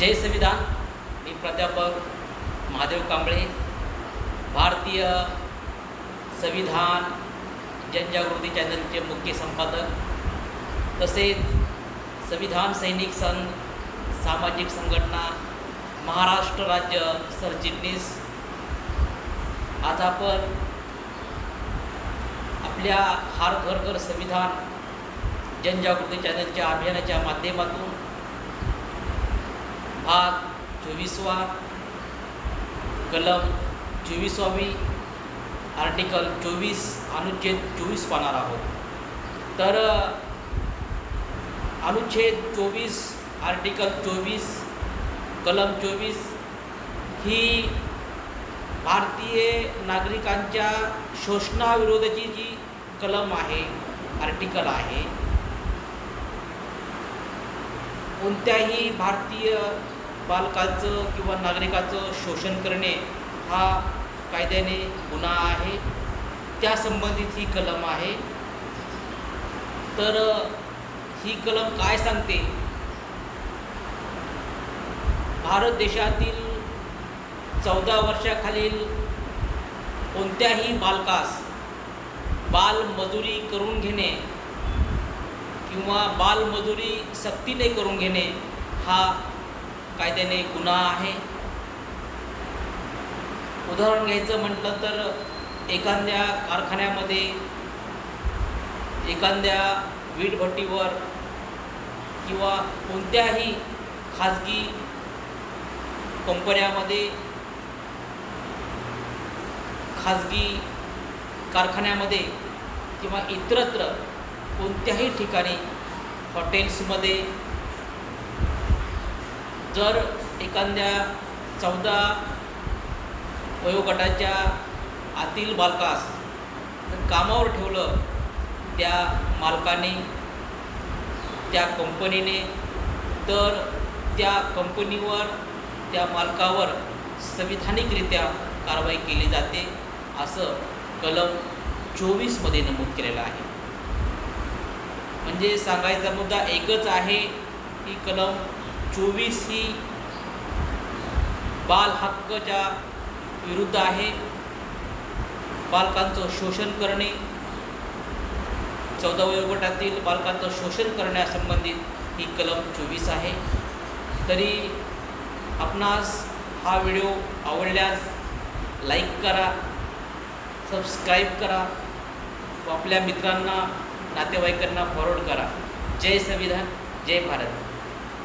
जय संविधान. मी प्राध्यापक महादेव कांबळे भारतीय संविधान जनजागृती चॅनलचे मुख्य संपादक तसेच संविधान सैनिक संघ सामाजिक संघटना महाराष्ट्र राज्य सरचिटणीस. आज आपण आपल्या हार घर संविधान जनजागृती चॅनलच्या अभियानाच्या माध्यमातून भाग चोवीसवा कलम चोवीसावी आर्टिकल चोवीस अनुच्छेद चोवीस पाहणार आहोत. तर अनुच्छेद चोवीस आर्टिकल चोवीस कलम चोवीस ही भारतीय नागरिकांच्या शोषणाविरोधाची जी कलम आहे आर्टिकल आहे कोणत्याही भारतीय बालकाचं किंवा नागरिकाचं शोषण करणे हा कायद्याने गुन्हा आहे. त्या संबंधित ही कलम आहे. तर ही कलम काय सांगते? भारत देशातील चौदा वर्षाखालील कोणत्याही बालकास बालमजुरी करून घेणे किंवा बालमजुरी सक्तीने करून घेणे हा कायद्याने गुन्हा आहे. उदाहरण घ्यायचं म्हटलं तर एखाद्या कारखान्यामध्ये एखाद्या वीटभट्टीवर किंवा कोणत्याही खाजगी कंपन्यामध्ये खाजगी कारखान्यामध्ये किंवा इतरत्र कोणत्याही ठिकाणी हॉटेल्समध्ये जर एखाद्या चौदा वयोगटाच्या आतील बालकास जर कामावर ठेवलं त्या मालकाने त्या कंपनीने तर त्या कंपनीवर त्या मालकावर संविधानिकरित्या कारवाई केली जाते असं कलम चोवीसमध्ये नमूद केलेलं आहे. म्हणजे सांगायचा मुद्दा एकच आहे की कलम चोवीस ही बाल हक्कच्या विरुद्ध आहे. बालकांचं शोषण करणे चौदा वयोगटातील बालकांचं शोषण करण्यासंबंधित ही कलम चोवीस आहे. तरी आपणास हा व्हिडिओ आवडल्यास लाईक करा सबस्क्राईब करा व आपल्या मित्रांना नातेवाईकांना फॉरवर्ड करा. जय संविधान जय भारत.